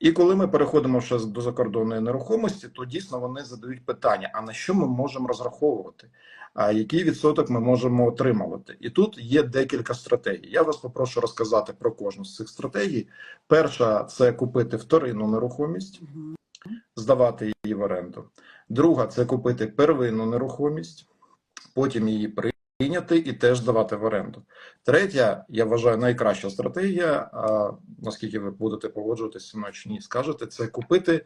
І коли ми переходимо ще до закордонної нерухомості, то дійсно вони задають питання: а на що ми можемо розраховувати? А який відсоток ми можемо отримувати? І тут є декілька стратегій. Я вас попрошу розказати про кожну з цих стратегій. Перша це купити вторинну нерухомість, здавати її в оренду. Друга це купити первинну нерухомість, потім її прийняти і теж здавати в оренду. Третя, я вважаю, найкраща стратегія, наскільки ви будете погоджуватися мною чи ні, скажете, це купити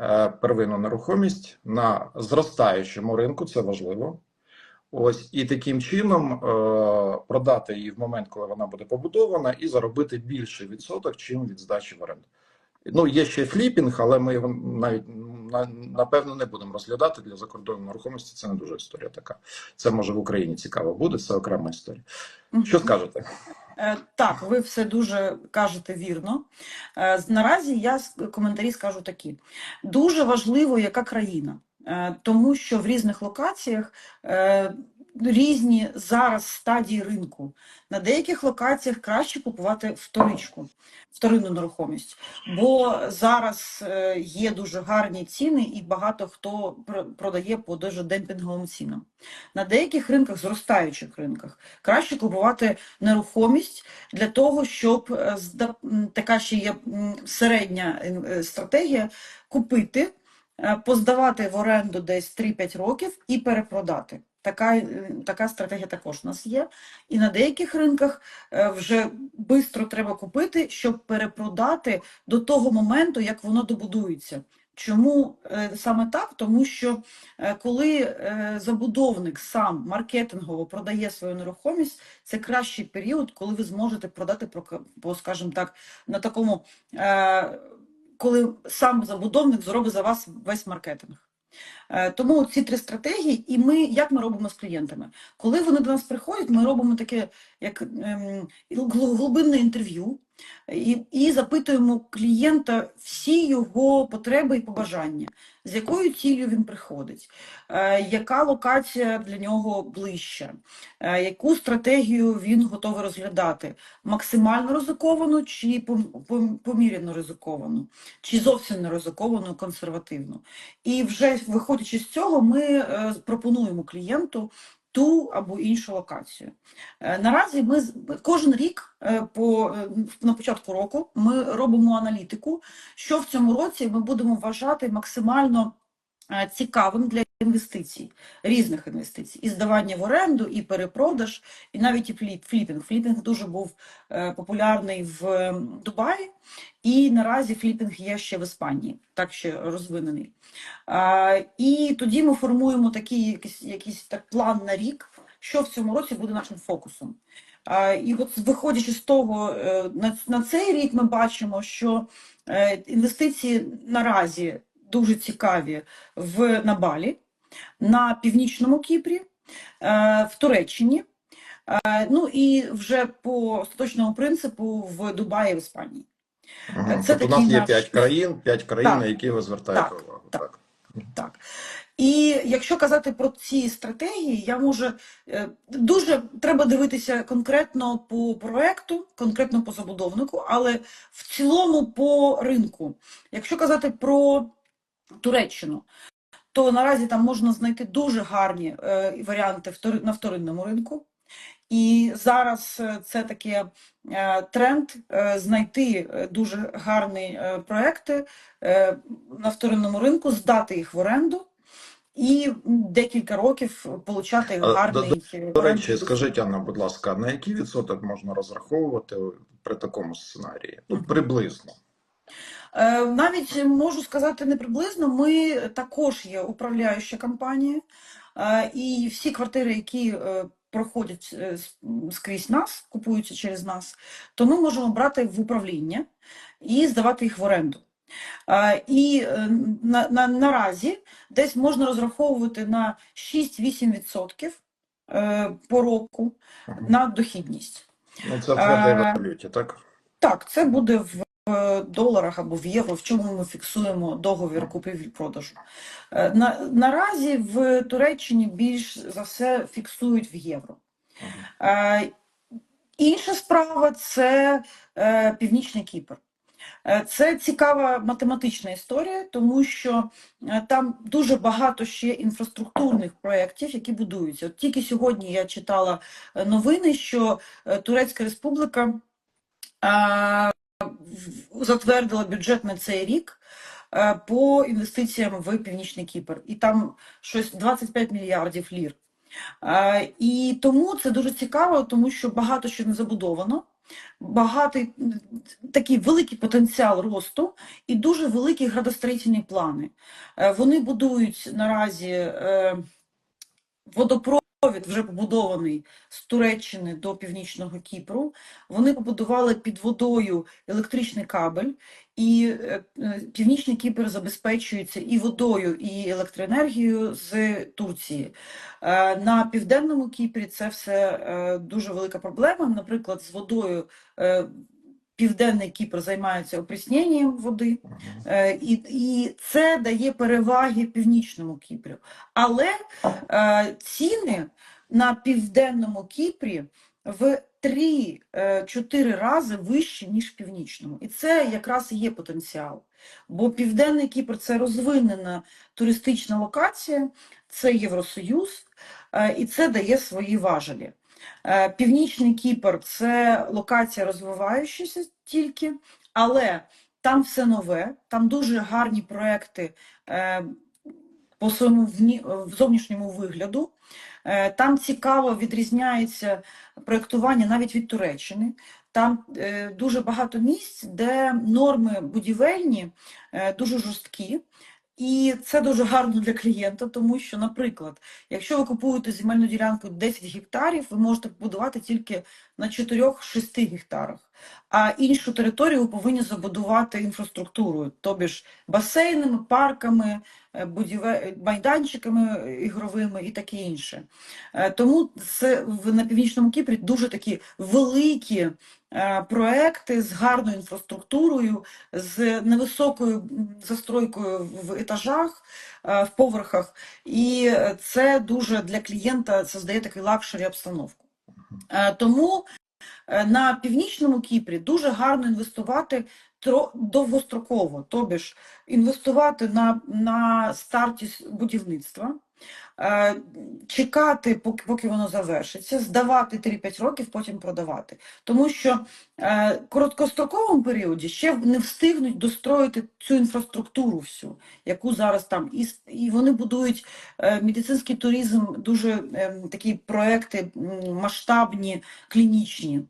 е, первинну нерухомість на зростаючому ринку, це важливо. Ось і таким чином е, продати її в момент, коли вона буде побудована, і заробити більший відсоток, чим від здачі в оренду. Ну, є ще фліпінг, але ми його навіть на- напевно не будемо розглядати для закордонної нерухомості. Це не дуже історія така. Це може в Україні цікаво буде, це окрема історія. Що скажете? Е, Так, ви все дуже кажете вірно. Е, Наразі я коментарі скажу такі: дуже важливо, яка країна, Е, тому що в різних локаціях різні зараз стадії ринку. На деяких локаціях краще купувати вторичку, вторинну нерухомість, бо зараз е, є дуже гарні ціни, і багато хто продає по дуже демпінговим цінам. На деяких ринках, зростаючих ринках, краще купувати нерухомість для того, щоб е, така ще є середня е, стратегія купити, поздавати в оренду десь 3-5 років і перепродати. Така, е, така стратегія також у нас є. І на деяких ринках е, вже швидко треба купити, щоб перепродати до того моменту, як воно добудується. Чому е, саме так? Тому що коли забудовник сам маркетингово продає свою нерухомість, це кращий період, коли ви зможете продати по, скажімо так, на такому, коли сам забудовник зробить за вас весь маркетинг. Е, Тому ці три стратегії, і ми як ми робимо з клієнтами? Коли вони до нас приходять, ми робимо таке як ем, глибинне інтерв'ю і, і запитуємо клієнта всі його потреби і побажання, з якою ціллю він приходить, е, яка локація для нього ближча, е, яку стратегію він готовий розглядати, максимально ризиковану чи пом- пом- поміряно ризиковану, чи зовсім не ризиковану, консервативну. І вже виходячи з цього, ми е, пропонуємо клієнту ту або іншу локацію. Е, Наразі ми кожен рік е, по, е, на початку року ми робимо аналітику, що в цьому році ми будемо вважати максимально цікавим для інвестицій, різних інвестицій, і здавання в оренду, і перепродаж, і навіть і фліп, фліпінг. Фліпінг дуже був е, популярний в Дубаї, і наразі фліпінг є ще в Іспанії, так ще розвинений. І тоді ми формуємо такий якийсь, якийсь так план на рік, що в цьому році буде нашим фокусом. І от виходячи з того, е, на, цей рік ми бачимо, що е, інвестиції наразі дуже цікаві в, на Балі, на Північному Кіпрі, е, в Туреччині, е, ну і вже по остаточному принципу в Дубаї в Іспанії. Мгм. Це Тобто у нас є наш- п'ять країн, п'ять країн, Так. на які ви звертаєте Так. увагу. Так. Так. Так. І якщо казати про ці стратегії, я можу е, дуже треба дивитися конкретно по проекту, конкретно по забудовнику, але в цілому по ринку. Якщо казати про Туреччину, то наразі там можна знайти дуже гарні е, варіанти на вторинному ринку. І зараз е, це таке е, тренд знайти дуже гарні проекти на вторинному ринку, здати їх в оренду і декілька років получати гарний е, До речі, орендний скажіть, Анна, будь ласка, на який відсоток можна розраховувати при такому сценарії? Ну, приблизно. Е, Навіть можу сказати не приблизно, ми також є управляюча компанія, е, і всі квартири, які е, проходять е, скрізь нас, купуються через нас, то ми можемо брати в управління і здавати їх в оренду. Е, І е, на, на, наразі десь можна розраховувати на 6-8% е, по року на дохідність. Ну, це в Е, валюті, так? Так, це буде в е, доларах або в євро, в чому ми фіксуємо договір купівлі-продажу. Е, На, наразі в Туреччині більш за все фіксують в євро. Е, Інша справа це Північний Кіпр. Це цікава математична історія, тому що там дуже багато ще інфраструктурних проєктів, які будуються. От тільки сьогодні я читала новини, що Турецька Республіка в- затвердила бюджет на цей рік е, по інвестиціям в Північний Кіпр. І там щось 25 мільярдів лір. Е, І тому це дуже цікаво, тому що багато що не забудовано, багатий такий великий потенціал росту і дуже великі градостроїтельні плани. Е, Вони будують наразі водопровід вже побудований з Туреччини до Північного Кіпру. Вони побудували під водою електричний кабель, і е, е, Північний Кіпр забезпечується і водою, і електроенергією з Турції. Е, На південному Кіпрі це все дуже велика проблема. Наприклад, з водою Південний Кіпр займається опрісненням води, Е, І, і це дає переваги північному Кіпрю. Але е, ціни на південному Кіпрі в 3-4 рази вищі, ніж в північному. І це якраз і є потенціал. Бо Південний Кіпр це розвинена туристична локація, це Євросоюз, е, і це дає свої важелі. Е, Північний Кіпр це локація розвиваючася тільки, але там все нове, там дуже гарні проекти е, по своєму зовнішньому вигляду. Е, Там цікаво відрізняється проєктування навіть від Туреччини. Там дуже багато місць, де норми будівельні дуже жорсткі. І це дуже гарно для клієнта, тому що, наприклад, якщо ви купуєте земельну ділянку 10 гектарів, ви можете побудувати тільки на 4-6 гектарах, а іншу територію повинні забудувати інфраструктурою, тобі ж басейнами, парками, е, майданчиками ігровими і таке інше. Е, Тому це в- на Північному Кіпрі дуже такі великі е, проекти з гарною інфраструктурою, з невисокою застройкою в етажах, е, в поверхах, і е, це дуже для клієнта создає такий лакшері обстановку. Е, Тому е, на північному Кіпрі дуже гарно інвестувати тро- довгостроково, тобі ж інвестувати на, на старті будівництва, е, чекати, поки, воно завершиться, здавати 3-5 років, потім продавати. Тому що е, в короткостроковому періоді ще не встигнуть достроїти цю інфраструктуру всю, яку зараз там. І, і вони будують е, медицинський туризм, дуже е, такі проекти масштабні, клінічні.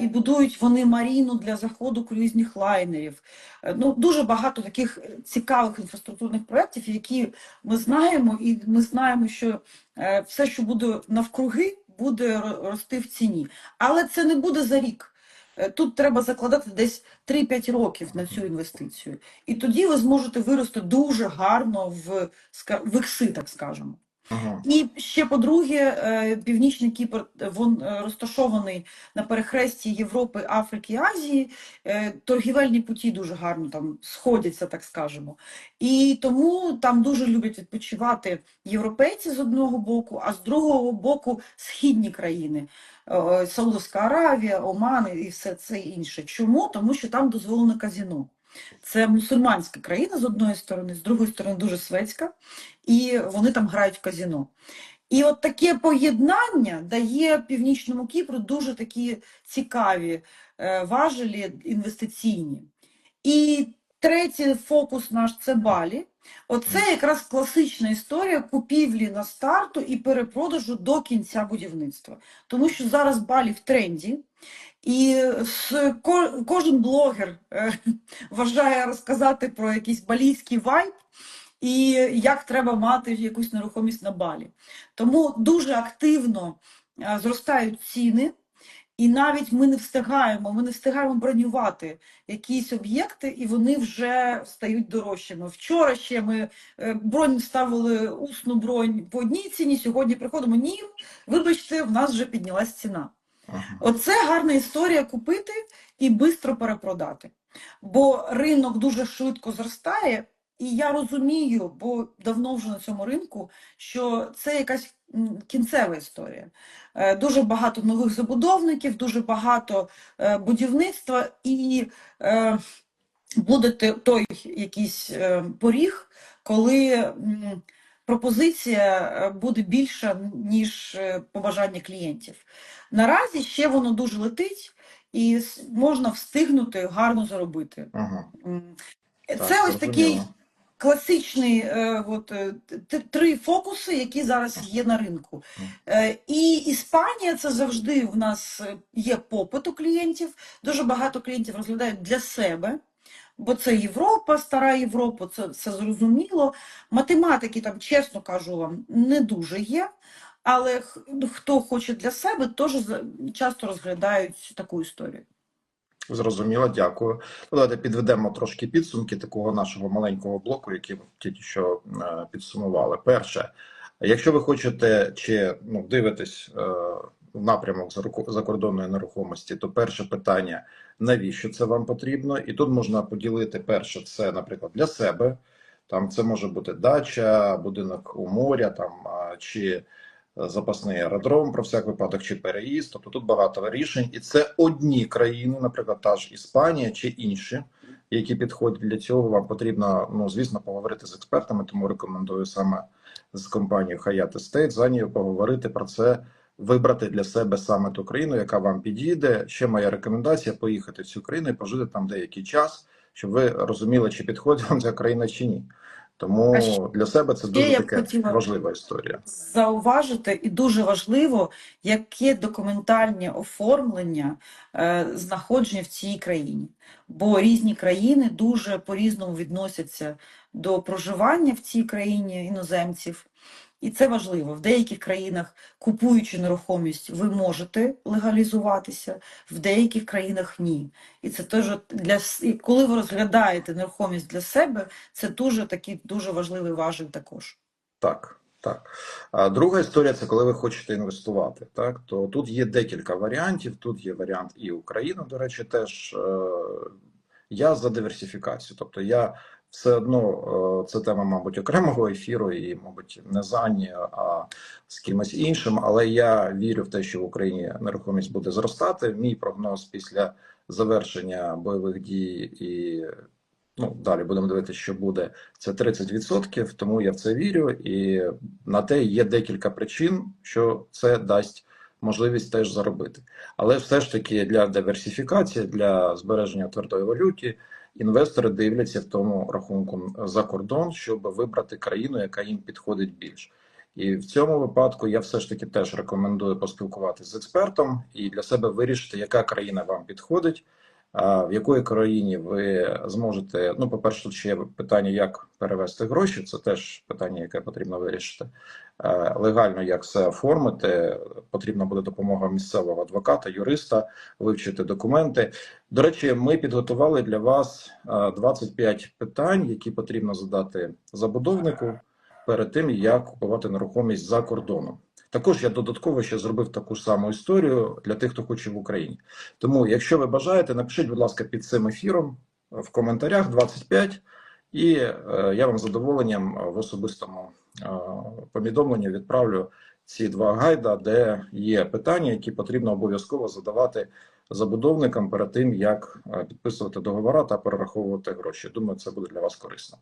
І будують вони маріну для заходу круїзних лайнерів. Е, Ну, дуже багато таких е, цікавих інфраструктурних проєктів, які ми знаємо, і ми знаємо, що е, все, що буде навкруги, буде рости в ціні. Але це не буде за рік. Е, Тут треба закладати десь 3-5 років на цю інвестицію. І тоді ви зможете вирости дуже гарно в, в ікси, так скажемо. Ага. І ще по-друге, е, Північний Кіпр він е, розташований на перехресті Європи, Африки Азії. Е, Торгівельні путі дуже гарно там сходяться, так скажемо. І тому там дуже люблять відпочивати європейці з одного боку, а з другого боку східні країни. Саудовська Аравія, Оман і все це інше. Чому? Тому що там дозволено казіно. Це мусульманська країна з одної сторони, з другої сторони дуже светська, і вони там грають в казіно. І от таке поєднання дає Північному Кіпру дуже такі цікаві е, важелі інвестиційні. І третій фокус наш це Балі. Оце якраз класична історія купівлі на старту і перепродажу до кінця будівництва. Тому що зараз Балі в тренді, і кожен блогер е, вважає розказати про якийсь балійський вайб і як треба мати якусь нерухомість на Балі. Тому дуже активно е, зростають ціни, і навіть ми не встигаємо, ми не встигаємо бронювати якісь об'єкти, і вони вже стають дорожчими. Вчора ще ми е, бронь ставили усну бронь по одній ціні, сьогодні приходимо, ні, вибачте, в нас вже піднялась ціна. Ага. Оце гарна історія купити і швидко перепродати. Бо ринок дуже швидко зростає, І я розумію, бо давно вже на цьому ринку, що це якась кінцева історія. Е, Дуже багато нових забудовників, дуже багато е, будівництва, і е, буде той якийсь поріг, коли пропозиція е, буде більша, ніж е, побажання клієнтів. Наразі ще воно дуже летить, і можна встигнути гарно заробити. М, Так, Це ось такий класичний е, от, е, три фокуси, які зараз є на ринку. Е, І Іспанія це завжди в нас е, є попит у клієнтів. Дуже багато клієнтів розглядають для себе, бо це Європа, стара Європа, це, це зрозуміло. Математики там, чесно кажу вам, не дуже є. Але хто хоче для себе, теж часто розглядають таку історію. Зрозуміло, дякую. Ну, давайте підведемо трошки підсумки такого нашого маленького блоку, який ми тільки що е, підсумували. Перше, якщо ви хочете чи ну, дивитесь е, в напрямок закордонної нерухомості, то перше питання: навіщо це вам потрібно? І тут можна поділити перше, це, наприклад, для себе. Там це може бути дача, будинок у моря, там чи запасний аеродром про всяк випадок, чи переїзд. Тобто тут багато рішень, і це одні країни, наприклад, та ж Іспанія чи інші, які підходять для цього. Вам потрібно, ну звісно, поговорити з експертами, тому рекомендую саме з компанією Hyatt Estate за нею поговорити про це. Вибрати для себе саме ту країну, яка вам підійде. Ще моя рекомендація поїхати в цю країну і пожити там деякий час, щоб ви розуміли, чи підходить вам ця країна чи ні. Тому для себе це дуже таке важлива історія. зауважити, і дуже важливо, яке документальне оформлення е, знаходження в цій країні. Бо різні країни дуже по-різному відносяться до проживання в цій країні іноземців. І це важливо. В деяких країнах, купуючи нерухомість, ви можете легалізуватися, в деяких країнах ні. І це теж для і коли ви розглядаєте нерухомість для себе, це дуже такий дуже важливий важіль також. Так, так. А друга історія це коли ви хочете інвестувати. Так, то тут є декілька варіантів. Тут є варіант і Україна, до речі, теж е, я за диверсифікацію. Тобто я все одно е, це тема, мабуть, окремого ефіру, і, мабуть, не за Ані, а з кимось іншим. Але я вірю в те, що в Україні нерухомість буде зростати. Мій прогноз після завершення бойових дій і ну далі будемо дивитися, що буде це 30%, тому я в це вірю, і на те є декілька причин, що це дасть можливість теж заробити. Але все ж таки для диверсифікації, для збереження твердої валюти, інвестори дивляться в тому рахунку за кордон, щоб вибрати країну, яка їм підходить більше. І в цьому випадку я все ж таки теж рекомендую поспілкуватися з експертом і для себе вирішити, яка країна вам підходить. В якої країні ви зможете? Ну, по-перше, ще питання, як перевести гроші. Це теж питання, яке потрібно вирішити. Легально як все оформити. Потрібна буде допомога місцевого адвоката, юриста, вивчити документи. До речі, ми підготували для вас е, 25 питань, які потрібно задати забудовнику перед тим, як купувати нерухомість за кордоном. Також я додатково ще зробив таку саму історію для тих, хто хоче в Україні. Тому, якщо ви бажаєте, напишіть, будь ласка, під цим ефіром в коментарях 25, і е, я вам з задоволенням в особистому е, повідомленні відправлю ці два гайда, де є питання, які потрібно обов'язково задавати забудовникам перед тим, як е, підписувати договори та перераховувати гроші. Думаю, це буде для вас корисно.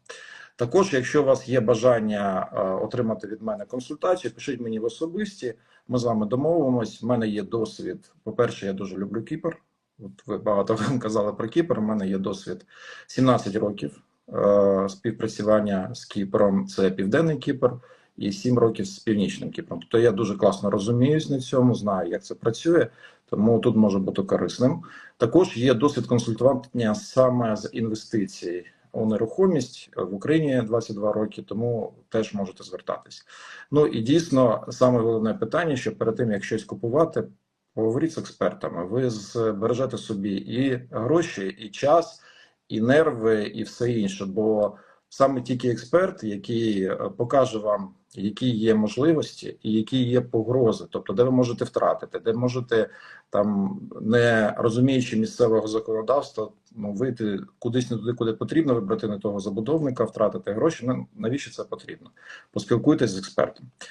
Також, якщо у вас є бажання е, отримати від мене консультацію, пишіть мені в особисті. Ми з вами домовимось. У мене є досвід. По-перше, я дуже люблю Кіпр. От ви багато вам казали про Кіпр. У мене є досвід 17 років е, співпрацювання з Кіпром. Це Південний Кіпр, і 7 років з Північним Кіпром. Тобто я дуже класно розуміюсь на цьому, знаю, як це працює, тому тут може бути корисним. Також є досвід консультування саме з інвестицій у нерухомість в Україні 22 роки, тому теж можете звертатись. Ну і дійсно саме головне питання, що перед тим як щось купувати, поговоріть з експертами. Ви збережете собі і гроші, і час, і нерви, і все інше. Бо саме тільки експерт, який е, покаже вам, які є можливості і які є погрози, тобто де ви можете втратити, де можете там, не розуміючи місцевого законодавства, ну вийти кудись не туди, куди потрібно, вибрати не того забудовника, втратити гроші. Ну навіщо це потрібно? Поспілкуйтесь з експертом.